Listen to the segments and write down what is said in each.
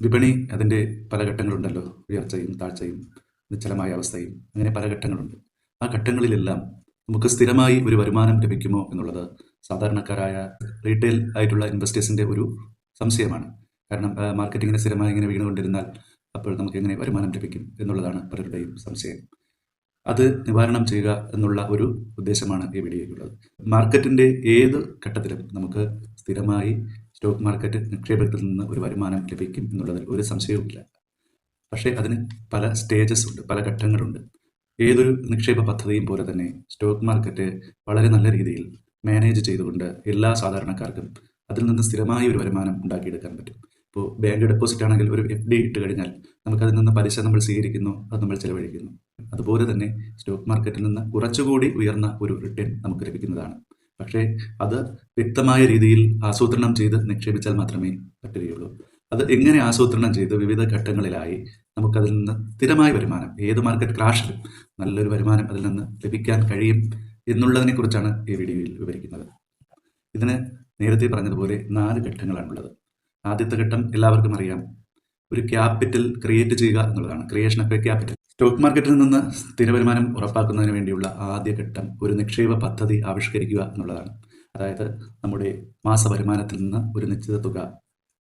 വിപണി അതിന്റെ പല ഘട്ടങ്ങളുണ്ടല്ലോ. ഉയർച്ചയും താഴ്ചയും നിശ്ചലമായ അവസ്ഥയും അങ്ങനെ പല ഘട്ടങ്ങളുണ്ട്. ആ ഘട്ടങ്ങളിലെല്ലാം നമുക്ക് സ്ഥിരമായി ഒരു വരുമാനം ലഭിക്കുമോ എന്നുള്ളത് സാധാരണക്കാരായ റീറ്റെയിൽ ആയിട്ടുള്ള ഇൻവെസ്റ്റേഴ്സിന്റെ ഒരു സംശയമാണ്. കാരണം മാർക്കറ്റിങ്ങിനെ സ്ഥിരമായി ഇങ്ങനെ വീണുകൊണ്ടിരുന്നാൽ അപ്പോൾ നമുക്ക് എങ്ങനെ വരുമാനം ലഭിക്കും എന്നുള്ളതാണ് പലരുടെയും സംശയം. അത് നിവാരണം ചെയ്യുക എന്നുള്ള ഒരു ഉദ്ദേശമാണ് ഈ വീഡിയോയ്ക്കുള്ളത് മാർക്കറ്റിന്റെ ഏത് ഘട്ടത്തിലും നമുക്ക് സ്ഥിരമായി സ്റ്റോക്ക് മാർക്കറ്റ് നിക്ഷേപത്തിൽ നിന്ന് ഒരു വരുമാനം ലഭിക്കും എന്നുള്ളതിൽ ഒരു സംശയവുമില്ല. പക്ഷേ അതിന് പല സ്റ്റേജസ് ഉണ്ട് പല ഘട്ടങ്ങളുണ്ട്. ഏതൊരു നിക്ഷേപ പദ്ധതിയും പോലെ തന്നെ സ്റ്റോക്ക് മാർക്കറ്റ് വളരെ നല്ല രീതിയിൽ മാനേജ് ചെയ്തുകൊണ്ട് എല്ലാ സാധാരണക്കാർക്കും അതിൽ നിന്ന് സ്ഥിരമായ ഒരു വരുമാനം ഉണ്ടാക്കിയെടുക്കാൻ പറ്റും. ഇപ്പോൾ ബാങ്ക് ഡെപ്പോസിറ്റ് ആണെങ്കിൽ ഒരു എഫ് ഡി ഇട്ട് കഴിഞ്ഞാൽ നമുക്കതിൽ നിന്ന് പലിശ നമ്മൾ സ്വീകരിക്കുന്നു അത് നമ്മൾ ചെലവഴിക്കുന്നു. അതുപോലെ തന്നെ സ്റ്റോക്ക് മാർക്കറ്റിൽ നിന്ന് കുറച്ചുകൂടി ഉയർന്ന ഒരു റിട്ടേൺ നമുക്ക് ലഭിക്കുന്നതാണ്. പക്ഷേ അത് വ്യക്തമായ രീതിയിൽ ആസൂത്രണം ചെയ്ത് നിക്ഷേപിച്ചാൽ മാത്രമേ പറ്റുകയുള്ളൂ. അത് എങ്ങനെ ആസൂത്രണം ചെയ്ത് വിവിധ ഘട്ടങ്ങളിലായി നമുക്കതിൽ നിന്ന് സ്ഥിരമായ വരുമാനം ഏത് മാർക്കറ്റ് ക്രാഷിലും നല്ലൊരു വരുമാനം അതിൽ നിന്ന് ലഭിക്കാൻ കഴിയും എന്നുള്ളതിനെ കുറിച്ചാണ് ഈ വീഡിയോയിൽ വിവരിക്കുന്നത്. ഇതിന് നേരത്തെ പറഞ്ഞതുപോലെ നാല് ഘട്ടങ്ങളാണുള്ളത്. ആദ്യത്തെ ഘട്ടം എല്ലാവർക്കും അറിയാം. ഒരു ക്യാപിറ്റൽ ക്രിയേറ്റ് ചെയ്യുക എന്നുള്ളതാണ്. Creation of a capital stock മാർക്കറ്റിൽ നിന്ന് സ്ഥിര വരുമാനം ഉറപ്പാക്കുന്നതിന് വേണ്ടിയുള്ള ആദ്യഘട്ടം ഒരു നിക്ഷേപ പദ്ധതി ആവിഷ്കരിക്കുക എന്നുള്ളതാണ്. അതായത് നമ്മുടെ മാസ വരുമാനത്തിൽ നിന്ന് ഒരു നിശ്ചിത തുക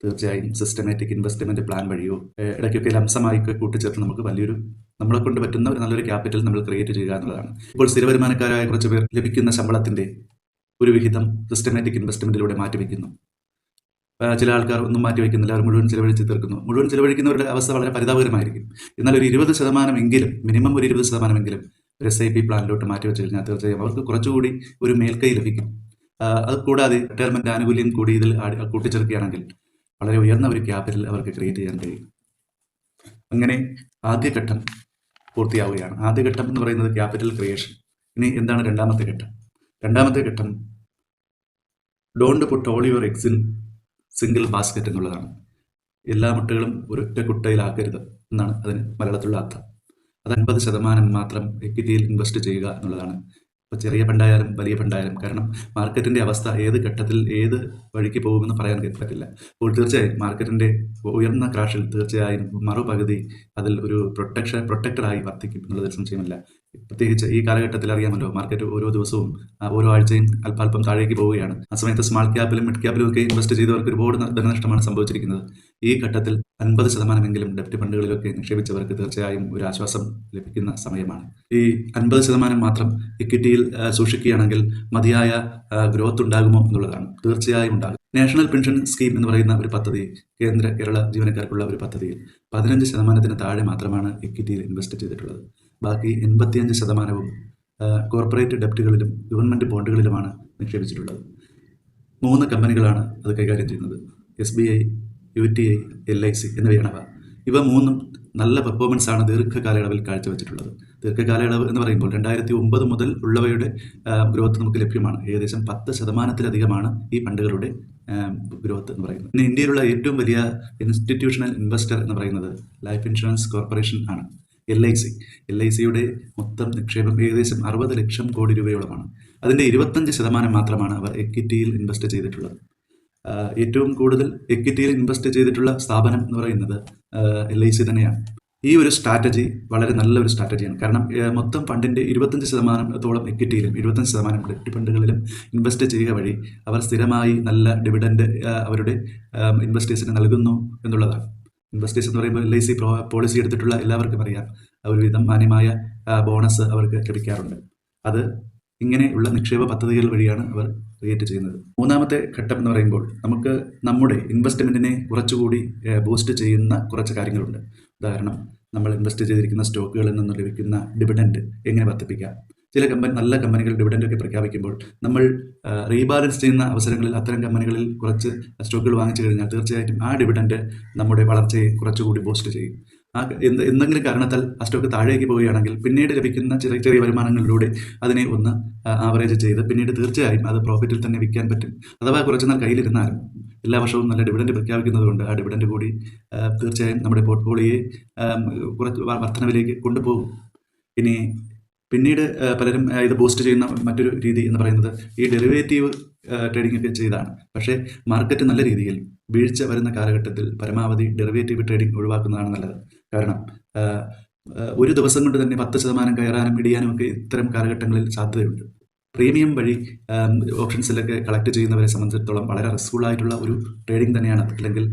തീർച്ചയായും സിസ്റ്റമാറ്റിക് ഇൻവെസ്റ്റ്മെന്റ് പ്ലാൻ വഴിയോ ഇടയ്ക്കൊക്കെ ലംസമായി കൂട്ടിച്ചേർത്ത് നമുക്ക് വലിയൊരു നമ്മളെ കൊണ്ട് പറ്റുന്ന ഒരു നല്ലൊരു ക്യാപിറ്റൽ നമ്മൾ ക്രിയേറ്റ് ചെയ്യുക എന്നുള്ളതാണ്. ഇപ്പോൾ സ്ഥിര വരുമാനക്കാരായ കുറച്ച് പേർ ലഭിക്കുന്ന ശമ്പളത്തിന്റെ ഒരു വിഹിതം സിസ്റ്റമാറ്റിക് ഇൻവെസ്റ്റ്മെന്റിലൂടെ മാറ്റിവെക്കുന്നു. ചില ആൾക്കാർ ഒന്നും മാറ്റി വയ്ക്കുന്നില്ല. അവർ മുഴുവൻ ചിലവഴിച്ച് തീർക്കുന്നു. മുഴുവൻ ചിലവഴിക്കുന്നവരുടെ അവസ്ഥ വളരെ പരിതാപകരമായിരിക്കും എന്നാൽ ഒരു ഇരുപത് ശതമാനമെങ്കിലും മിനിമം ഒരു ഇരുപത് ശതമാനമെങ്കിലും ഒരു എസ് ഐ പി പ്ലാനിലോട്ട് മാറ്റി വെച്ച് കഴിഞ്ഞാൽ തീർച്ചയായും അവർക്ക് കുറച്ചുകൂടി ഒരു മേൽക്കൈ ലഭിക്കും. അത് കൂടാതെ റിട്ടയർമെന്റ് ആനുകൂല്യം കൂടി ഇതിൽ കൂട്ടിച്ചേർക്കുകയാണെങ്കിൽ വളരെ ഉയർന്ന ഒരു ക്യാപിറ്റൽ അവർക്ക് ക്രിയേറ്റ് ചെയ്യാൻ കഴിയും. അങ്ങനെ ആദ്യഘട്ടം പൂർത്തിയാവുകയാണ്. ആദ്യഘട്ടം എന്ന് പറയുന്നത് ക്യാപിറ്റൽ ക്രിയേഷൻ ഇനി എന്താണ് രണ്ടാമത്തെ ഘട്ടം? രണ്ടാമത്തെ ഘട്ടം don't put all your eggs in single basket എന്നുള്ളതാണ്. എല്ലാ മുട്ടകളും ഒരൊറ്റ കുട്ടയിലാക്കരുത് എന്നാണ് അതിന് മലയാളത്തിലുള്ള അർത്ഥം. അത് അൻപത് ശതമാനം മാത്രം എക്വിറ്റിയിൽ ഇൻവെസ്റ്റ് ചെയ്യുക എന്നുള്ളതാണ്. ഇപ്പോൾ ചെറിയ ഫണ്ടായാലും വലിയ ഫണ്ടായാലും കാരണം മാർക്കറ്റിന്റെ അവസ്ഥ ഏത് ഘട്ടത്തിൽ ഏത് വഴിക്ക് പോകുമെന്ന് പറയാൻ പറ്റില്ല. അപ്പോൾ തീർച്ചയായും മാർക്കറ്റിന്റെ ഉയർന്ന ക്രാഷിൽ തീർച്ചയായും മറുപകുതി അതിൽ ഒരു പ്രൊട്ടക്ഷൻ പ്രൊട്ടക്ടറായി വർദ്ധിക്കും എന്നുള്ളതിൽ സംശയമില്ല. പ്രത്യേകിച്ച് ഈ കാലഘട്ടത്തിൽ അറിയാമല്ലോ മാർക്കറ്റ് ഓരോ ദിവസവും ഓരോ ആഴ്ചയും അല്പാൽപ്പം താഴേക്ക് പോവുകയാണ്. ആ സമയത്ത് സ്മാൾ ക്യാപ്പിലും മിഡ് ക്യാപ്പിലും ഒക്കെ ഇൻവെസ്റ്റ് ചെയ്തവർക്ക് ഒരുപാട് ധനനഷ്ടമാണ് സംഭവിച്ചിരിക്കുന്നത്. ഈ ഘട്ടത്തിൽ അൻപത് ശതമാനമെങ്കിലും ഡെപ്റ്റ് ഫണ്ടുകളിലൊക്കെ നിക്ഷേപിച്ചവർക്ക് തീർച്ചയായും ഒരു ആശ്വാസം ലഭിക്കുന്ന സമയമാണ്. ഈ അൻപത് ശതമാനം മാത്രം ഇക്വിറ്റിയിൽ സൂക്ഷിക്കുകയാണെങ്കിൽ മതിയായ ഗ്രോത്ത് ഉണ്ടാകുമോ എന്നുള്ളതാണ് തീർച്ചയായും ഉണ്ടാകും. നാഷണൽ പെൻഷൻ സ്കീം എന്ന് പറയുന്ന ഒരു പദ്ധതി കേന്ദ്ര കേരള ജീവനക്കാർക്കുള്ള ഒരു പദ്ധതിയിൽ പതിനഞ്ച് ശതമാനത്തിന് താഴെ മാത്രമാണ് ഇക്വിറ്റിയിൽ ഇൻവെസ്റ്റ് ചെയ്തിട്ടുള്ളത്. ബാക്കി എൺപത്തിയഞ്ച് ശതമാനവും കോർപ്പറേറ്റ് ഡെപ്റ്റുകളിലും ഗവൺമെന്റ് ബോണ്ടുകളിലുമാണ് നിക്ഷേപിച്ചിട്ടുള്ളത്. മൂന്ന് കമ്പനികളാണ് അത് കൈകാര്യം ചെയ്യുന്നത്. S B I U T I L I C എന്നിവയാണവ ഇവ മൂന്നും നല്ല പെർഫോമൻസ് ആണ് ദീർഘകാലയളവിൽ കാഴ്ചവെച്ചിട്ടുള്ളത്. ദീർഘകാലയളവ് എന്ന് പറയുമ്പോൾ രണ്ടായിരത്തി ഒമ്പത് മുതൽ ഉള്ളവയുടെ ഗ്രോത്ത് നമുക്ക് ലഭ്യമാണ്. ഏകദേശം പത്ത് ശതമാനത്തിലധികമാണ് ഈ ഫണ്ടുകളുടെ ഗ്രോത്ത് എന്ന് പറയുന്നത്. ഇന്ന് ഇന്ത്യയിലുള്ള ഏറ്റവും വലിയ ഇൻസ്റ്റിറ്റ്യൂഷണൽ ഇൻവെസ്റ്റർ എന്ന് പറയുന്നത് ലൈഫ് ഇൻഷുറൻസ് കോർപ്പറേഷൻ ആണ്. L I C L I സിയുടെ മൊത്തം നിക്ഷേപം ഏകദേശം അറുപത് ലക്ഷം കോടി രൂപയോളമാണ്. അതിന്റെ ഇരുപത്തഞ്ച് ശതമാനം മാത്രമാണ് അവർ എക്വിറ്റിയിൽ ഇൻവെസ്റ്റ് ചെയ്തിട്ടുള്ളത്. ഏറ്റവും കൂടുതൽ എക്വിറ്റിയിൽ ഇൻവെസ്റ്റ് ചെയ്തിട്ടുള്ള സ്ഥാപനം എന്ന് പറയുന്നത് എൽ ഐ സി തന്നെയാണ്. ഈ ഒരു സ്ട്രാറ്റജി വളരെ നല്ലൊരു സ്ട്രാറ്റജിയാണ് കാരണം മൊത്തം ഫണ്ടിന്റെ ഇരുപത്തഞ്ച് ശതമാനത്തോളം എക്വിറ്റിയിലും ഇരുപത്തഞ്ച് ശതമാനം ഡെറ്റ് ഫണ്ടുകളിലും ഇൻവെസ്റ്റ് ചെയ്യുക വഴി അവർ സ്ഥിരമായി നല്ല ഡിവിഡൻഡ് അവരുടെ ഇൻവെസ്റ്റേഴ്സിന് നൽകുന്നു എന്നുള്ളതാണ്. ഇൻവെസ്റ്റേഴ്സ് എന്ന് പറയുമ്പോൾ എൽ ഐ സി പോളിസി എടുത്തിട്ടുള്ള എല്ലാവർക്കും അറിയാം. ഒരുവിധം മാന്യമായ ബോണസ് അവർക്ക് ലഭിക്കാറുണ്ട്. അത് ഇങ്ങനെയുള്ള നിക്ഷേപ പദ്ധതികൾ വഴിയാണ് അവർ ക്രിയേറ്റ് ചെയ്യുന്നത്. മൂന്നാമത്തെ ഘട്ടം എന്ന് പറയുമ്പോൾ നമുക്ക് നമ്മുടെ ഇൻവെസ്റ്റ്മെന്റിനെ കുറച്ചുകൂടി ബൂസ്റ്റ് ചെയ്യുന്ന കുറച്ച് കാര്യങ്ങളുണ്ട്. ഉദാഹരണം നമ്മൾ ഇൻവെസ്റ്റ് ചെയ്തിരിക്കുന്ന സ്റ്റോക്കുകളിൽ നിന്ന് ലഭിക്കുന്ന ഡിവിഡൻഡ് എങ്ങനെ വർദ്ധിപ്പിക്കാം? ചില കമ്പനി നല്ല കമ്പനികൾ ഡിവിഡൻഡൊക്കെ പ്രഖ്യാപിക്കുമ്പോൾ നമ്മൾ റീബാലൻസ് ചെയ്യുന്ന അവസരങ്ങളിൽ അത്തരം കമ്പനികളിൽ കുറച്ച് സ്റ്റോക്കുകൾ വാങ്ങിച്ചു കഴിഞ്ഞാൽ തീർച്ചയായിട്ടും ആ ഡിവിഡൻഡ് നമ്മുടെ വളർച്ചയെ കുറച്ചുകൂടി ബൂസ്റ്റ് ചെയ്യും. ആ എന്ത് എന്തെങ്കിലും കാരണത്താൽ ആ സ്റ്റോക്ക് താഴേക്ക് പോവുകയാണെങ്കിൽ പിന്നീട് ലഭിക്കുന്ന ചെറിയ ചെറിയ വരുമാനങ്ങളിലൂടെ അതിനെ ഒന്ന് ആവറേജ് ചെയ്ത് പിന്നീട് തീർച്ചയായും അത് പ്രോഫിറ്റിൽ തന്നെ വിൽക്കാൻ പറ്റും. അഥവാ കുറച്ചുനാൾ കയ്യിലിരുന്നാലും എല്ലാ വർഷവും നല്ല ഡിവിഡൻഡ് പ്രഖ്യാപിക്കുന്നതുകൊണ്ട് ആ ഡിവിഡൻഡ് കൂടി തീർച്ചയായും നമ്മുടെ പോർട്ട്ഫോളിയോയെ കുറച്ച് വർധനവിലേക്ക് കൊണ്ടുപോകും. ഇനി പിന്നീട് പലരും ഇത് ബൂസ്റ്റ് ചെയ്യുന്ന മറ്റൊരു രീതി എന്ന് പറയുന്നത് ഈ ഡെറിവേറ്റീവ് ട്രേഡിംഗ് ഒക്കെ ചെയ്താണ്. പക്ഷേ മാർക്കറ്റ് നല്ല രീതിയിൽ വീഴ്ച വരുന്ന കാലഘട്ടത്തിൽ പരമാവധി ഡെറിവേറ്റീവ് ട്രേഡിംഗ് ഒഴിവാക്കുന്നതാണ് നല്ലത്. കാരണം ഒരു ദിവസം കൊണ്ട് തന്നെ പത്ത് ശതമാനം കയറാനും ഇടിയാനും ഒക്കെ ഇത്തരം കാലഘട്ടങ്ങളിൽ സാധ്യതയുണ്ട്. പ്രീമിയം വഴി ഓപ്ഷൻസിലൊക്കെ കളക്ട് ചെയ്യുന്നവരെ സംബന്ധിച്ചിടത്തോളം വളരെ റിസ്ക്ഫുൾ ആയിട്ടുള്ള ഒരു ട്രേഡിംഗ് തന്നെയാണ്. അല്ലെങ്കിൽ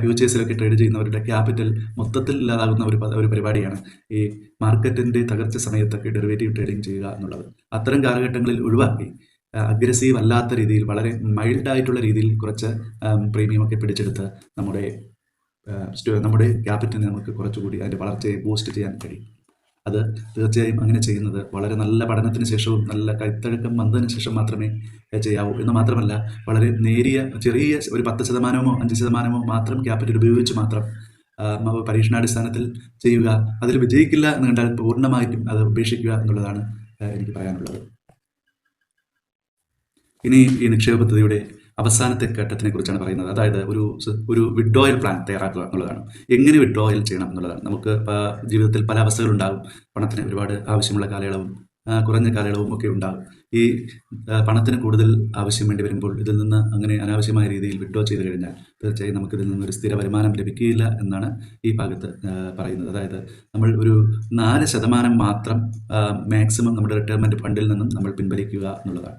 ഫ്യൂച്ചേഴ്സിലൊക്കെ ട്രേഡ് ചെയ്യുന്നവരുടെ ക്യാപിറ്റൽ മൊത്തത്തിൽ ഇല്ലാതാകുന്ന ഒരു ഒരു പരിപാടിയാണ് ഈ മാർക്കറ്റിന്റെ തകർച്ച സമയത്തൊക്കെ ഡെറിവേറ്റീവ് ട്രേഡിംഗ് ചെയ്യുക എന്നുള്ളത്. അത്തരം കാലഘട്ടങ്ങളിൽ ഒഴിവാക്കി അഗ്രസീവ് അല്ലാത്ത രീതിയിൽ വളരെ മൈൽഡായിട്ടുള്ള രീതിയിൽ കുറച്ച് പ്രീമിയം ഒക്കെ പിടിച്ചെടുത്ത് നമ്മുടെ നമ്മുടെ ക്യാപിറ്റലിനെ നമുക്ക് കുറച്ചുകൂടി അതിന്റെ വളർച്ചയെ ബൂസ്റ്റ് ചെയ്യാൻ കഴിയും. അത് തീർച്ചയായും അങ്ങനെ ചെയ്യുന്നത്. വളരെ നല്ല പഠനത്തിന് ശേഷവും നല്ല കൈത്തഴക്കം വന്നതിന് ശേഷം മാത്രമേ ചെയ്യാവൂ. എന്ന് മാത്രമല്ല വളരെ നേരിയ ചെറിയ ഒരു പത്ത് ശതമാനമോ അഞ്ച് ശതമാനമോ മാത്രം ക്യാപിറ്റൽ ഉപയോഗിച്ച് മാത്രം പരീക്ഷണാടിസ്ഥാനത്തിൽ ചെയ്യുക. അതിൽ വിജയിക്കില്ല എന്ന് കണ്ടാൽ പൂർണമായിട്ടും അത് ഉപേക്ഷിക്കുക എന്നുള്ളതാണ് എനിക്ക് പറയാനുള്ളത്. ഇനി ഈ നിക്ഷേപ പദ്ധതിയുടെ അവസാനത്തെ ഘട്ടത്തിനെ കുറിച്ചാണ് പറയുന്നത്. അതായത് ഒരു ഒരു വിഡ്രോയൽ പ്ലാൻ തയ്യാറാക്കുക എന്നുള്ളതാണ്. എങ്ങനെ വിഡ്രോയൽ ചെയ്യണം എന്നുള്ളതാണ്. നമുക്ക് ജീവിതത്തിൽ പല അവസ്ഥകളുണ്ടാകും പണത്തിന് ഒരുപാട് ആവശ്യമുള്ള കാലയളവും കുറഞ്ഞ കാലയളവും ഒക്കെ ഉണ്ടാകും. ഈ പണത്തിന് കൂടുതൽ ആവശ്യം വേണ്ടി വരുമ്പോൾ ഇതിൽ നിന്ന് അങ്ങനെ അനാവശ്യമായ രീതിയിൽ വിഡ്രോ ചെയ്ത് കഴിഞ്ഞാൽ തീർച്ചയായും നമുക്ക് ഇതിൽ നിന്ന് ഒരു സ്ഥിര വരുമാനം ലഭിക്കുകയില്ല എന്നാണ് ഈ ഭാഗത്ത് പറയുന്നത്. അതായത് നമ്മൾ ഒരു നാല് ശതമാനം മാത്രം മാക്സിമം നമ്മുടെ റിട്ടയർമെന്റ് ഫണ്ടിൽ നിന്നും നമ്മൾ പിൻവലിക്കുക എന്നുള്ളതാണ്.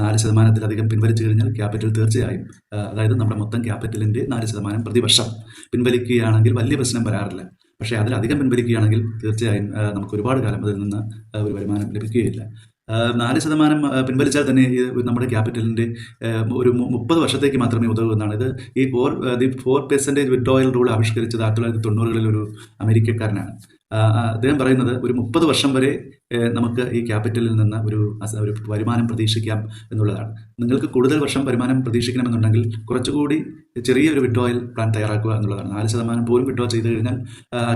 നാല് ശതമാനത്തിലധികം പിൻവലിച്ചു കഴിഞ്ഞാൽ ക്യാപിറ്റൽ തീർച്ചയായും അതായത് നമ്മുടെ മൊത്തം ക്യാപിറ്റലിന്റെ നാല് ശതമാനം പ്രതിവർഷം പിൻവലിക്കുകയാണെങ്കിൽ വലിയ പ്രശ്നം വരാറില്ല. പക്ഷേ അതിലധികം പിൻവലിക്കുകയാണെങ്കിൽ തീർച്ചയായും നമുക്ക് ഒരുപാട് കാലം അതിൽ നിന്ന് ഒരു വരുമാനം ലഭിക്കുകയില്ല. നാല് ശതമാനം പിൻവലിച്ചാൽ തന്നെ നമ്മുടെ ക്യാപിറ്റലിന്റെ ഒരു മുപ്പത് വർഷത്തേക്ക് മാത്രമേ ഉതകൂ എന്നാണ് ഇത് ഈ four the four percentage withdrawal rule ആവിഷ്കരിച്ചത് ആയിരത്തി തൊള്ളായിരത്തി തൊണ്ണൂറുകളിൽ ഒരു അമേരിക്കക്കാരനാണ്. അദ്ദേഹം പറയുന്നത് ഒരു മുപ്പത് വർഷം വരെ നമുക്ക് ഈ ക്യാപിറ്റലിൽ നിന്ന് ഒരു ഒരു വരുമാനം പ്രതീക്ഷിക്കാം എന്നുള്ളതാണ്. നിങ്ങൾക്ക് കൂടുതൽ വർഷം വരുമാനം പ്രതീക്ഷിക്കണമെന്നുണ്ടെങ്കിൽ കുറച്ചുകൂടി ചെറിയൊരു വിഡ്രോയൽ പ്ലാൻ തയ്യാറാക്കുക എന്നുള്ളതാണ്. നാല് ശതമാനം പോലും വിഡ്രോ ചെയ്ത് കഴിഞ്ഞാൽ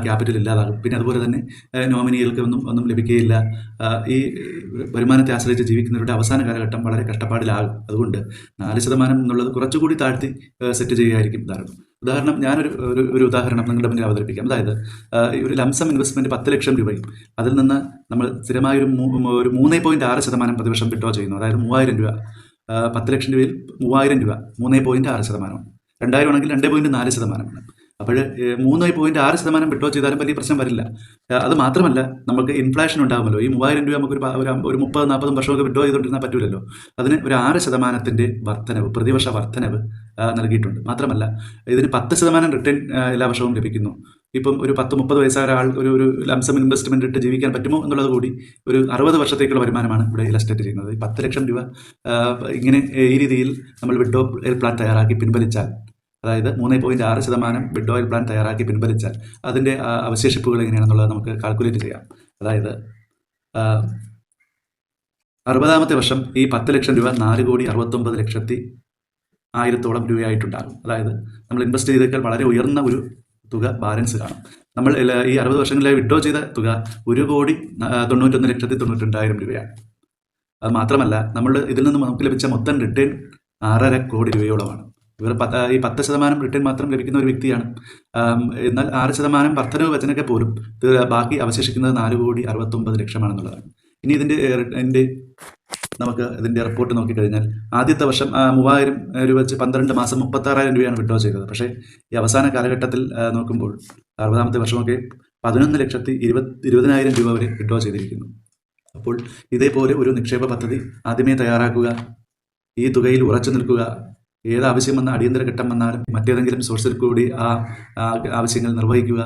ക്യാപിറ്റൽ ഇല്ലാതാകും. പിന്നെ അതുപോലെ തന്നെ നോമിനികൾക്ക് ഒന്നും ഒന്നും ലഭിക്കുകയില്ല. ഈ വരുമാനത്തെ ആശ്രയിച്ച് ജീവിക്കുന്നവരുടെ അവസാന കാലഘട്ടം വളരെ കഷ്ടപ്പാടിലാകും. അതുകൊണ്ട് നാല് ശതമാനം എന്നുള്ളത് കുറച്ചുകൂടി താഴ്ത്തി സെറ്റ് ചെയ്യുകയായിരിക്കും ധാരണം ഉദാഹരണം ഞാനൊരു ഒരു ഒരു ഉദാഹരണം നിങ്ങളുടെ മുന്നിൽ അവതരിപ്പിക്കാം. അതായത് ഒരു ലംസം ഇൻവെസ്റ്റ്മെന്റ് പത്ത് ലക്ഷം രൂപയും അതിൽ നിന്ന് നമ്മൾ സ്ഥിരമായ ഒരു ഒരു മൂന്ന് പോയിന്റ് ആറ് ശതമാനം പ്രതിവർഷം വിഡ്രോ ചെയ്യുന്നു. അതായത് മൂവായിരം രൂപ. പത്ത് ലക്ഷം രൂപയിൽ മൂവായിരം രൂപ. മൂന്ന് പോയിന്റ് ആറ് ശതമാനമാണ്. രണ്ടായിരം ആണെങ്കിൽ രണ്ട് പോയിന്റ് നാല് ശതമാനമാണ്. അപ്പോൾ മൂന്ന് പോയിന്റ് ആറ് ശതമാനം വിഡ്രോ ചെയ്താലും വലിയ പ്രശ്നം വരില്ല. അത് മാത്രമല്ല നമുക്ക് ഇൻഫ്ലേഷൻ ഉണ്ടാകുമല്ലോ ഈ മൂവായിരം രൂപ നമുക്ക് ഒരു മുപ്പത് നാൽപ്പതും വർഷമൊക്കെ വിഡ്രോ ചെയ്തുകൊണ്ടിരുന്നാൽ പറ്റൂലല്ലോ. അതിന് ഒരു ആറ് ശതമാനത്തിന്റെ വർധനവ് പ്രതിവർഷ വർധനവ് നൽകിയിട്ടുണ്ട്. മാത്രമല്ല ഇതിന് പത്ത് ശതമാനം റിട്ടേൺ എല്ലാ വർഷവും ലഭിക്കുന്നു. ഇപ്പം ഒരു പത്ത് മുപ്പത് വയസ്സായ ഒരാൾ ഒരു ഒരു ലംസം ഇൻവെസ്റ്റ്മെന്റ് ഇട്ട് ജീവിക്കാൻ പറ്റുമോ എന്നുള്ളത് കൂടി ഒരു അറുപത് വർഷത്തേക്കുള്ള വരുമാനമാണ് ഇവിടെ ഇലസ്ട്രേറ്റ് ചെയ്യുന്നത്. പത്ത് ലക്ഷം രൂപ ഇങ്ങനെ ഈ രീതിയിൽ നമ്മൾ വിഡ്രോ പ്ലാൻ തയ്യാറാക്കി പിൻവലിച്ചാൽ അതായത് മൂന്ന് പോയിന്റ് ആറ് ശതമാനം ബിഡ് ഓയിൽ പ്ലാൻ തയ്യാറാക്കി പിൻവലിച്ചാൽ അതിന്റെ അവശേഷിപ്പുകൾ എങ്ങനെയാണെന്നുള്ളത് നമുക്ക് കാൽക്കുലേറ്റ് ചെയ്യാം. അതായത് അറുപതാമത്തെ വർഷം ഈ പത്ത് ലക്ഷം രൂപ നാല് കോടി അറുപത്തൊമ്പത് ലക്ഷത്തി ആയിരത്തോളം രൂപയായിട്ടുണ്ടാകും. അതായത് നമ്മൾ ഇൻവെസ്റ്റ് ചെയ്തേക്കാൾ വളരെ ഉയർന്ന ഒരു തുക ബാലൻസ് കാണും. നമ്മൾ ഈ അറുപത് വർഷങ്ങളിലായി വിഡ്രോ ചെയ്ത തുക ഒരു കോടി തൊണ്ണൂറ്റൊന്ന് ലക്ഷത്തി തൊണ്ണൂറ്റിരണ്ടായിരം രൂപയാണ്. അത് മാത്രമല്ല നമ്മൾ ഇതിൽ നിന്ന് നമുക്ക് ലഭിച്ച മൊത്തം റിട്ടേൺ ആറര കോടി രൂപയോളമാണ്. ഇവർ ഈ പത്ത് ശതമാനം റിട്ടേൺ മാത്രം ലഭിക്കുന്ന ഒരു വ്യക്തിയാണ്. എന്നാൽ ആറ് ശതമാനം വർധനവ് വച്ചനൊക്കെ പോലും ബാക്കി അവശേഷിക്കുന്നത് നാല് കോടി അറുപത്തൊമ്പത് ലക്ഷമാണെന്നുള്ളതാണ്. ഇനി ഇതിന്റെ എന്റെ നമുക്ക് ഇതിന്റെ റിപ്പോർട്ട് നോക്കിക്കഴിഞ്ഞാൽ ആദ്യത്തെ വർഷം മൂവായിരം രൂപ വെച്ച് പന്ത്രണ്ട് മാസം മുപ്പത്താറായിരം രൂപയാണ് വിഡ്രോ ചെയ്തത്. പക്ഷേ ഈ അവസാന കാലഘട്ടത്തിൽ നോക്കുമ്പോൾ അറുപതാമത്തെ വർഷമൊക്കെ പതിനൊന്ന് ലക്ഷത്തി ഇരുപത് ഇരുപതിനായിരം രൂപ വരെ വിഡ്രോ ചെയ്തിരിക്കുന്നു. അപ്പോൾ ഇതേപോലെ ഒരു നിക്ഷേപ പദ്ധതി ആദ്യമേ തയ്യാറാക്കുക ഈ തുകയിൽ ഉറച്ചു നിൽക്കുക ഏത് ആവശ്യം വന്ന അടിയന്തര ഘട്ടം വന്നാലും മറ്റേതെങ്കിലും സോഴ്സിൽ കൂടി ആ ആവശ്യങ്ങൾ നിർവഹിക്കുക.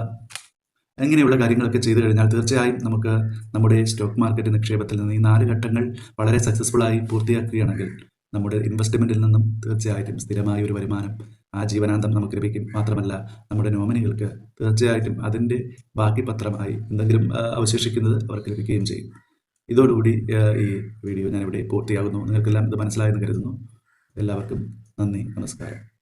എങ്ങനെയുള്ള കാര്യങ്ങളൊക്കെ ചെയ്തു കഴിഞ്ഞാൽ തീർച്ചയായും നമുക്ക് നമ്മുടെ സ്റ്റോക്ക് മാർക്കറ്റ് നിക്ഷേപത്തിൽ നിന്ന് ഈ നാല് ഘട്ടങ്ങൾ വളരെ സക്സസ്ഫുള്ളായി പൂർത്തിയാക്കുകയാണെങ്കിൽ നമ്മുടെ ഇൻവെസ്റ്റ്മെന്റിൽ നിന്നും തീർച്ചയായിട്ടും സ്ഥിരമായ ഒരു വരുമാനം ആ ജീവനാന്തം നമുക്ക് ലഭിക്കും. മാത്രമല്ല നമ്മുടെ നോമിനികൾക്ക് തീർച്ചയായിട്ടും അതിന്റെ ബാക്കി പത്രമായി എന്തെങ്കിലും അവശേഷിക്കുന്നത് അവർക്ക് ലഭിക്കുകയും ചെയ്യും. ഇതോടുകൂടി ഈ വീഡിയോ ഞാനിവിടെ പൂർത്തിയാകുന്നു. നിങ്ങൾക്കെല്ലാം ഇത് മനസ്സിലായെന്ന് കരുതുന്നു. എല്ലാവർക്കും നന്ദി നമസ്കാരം.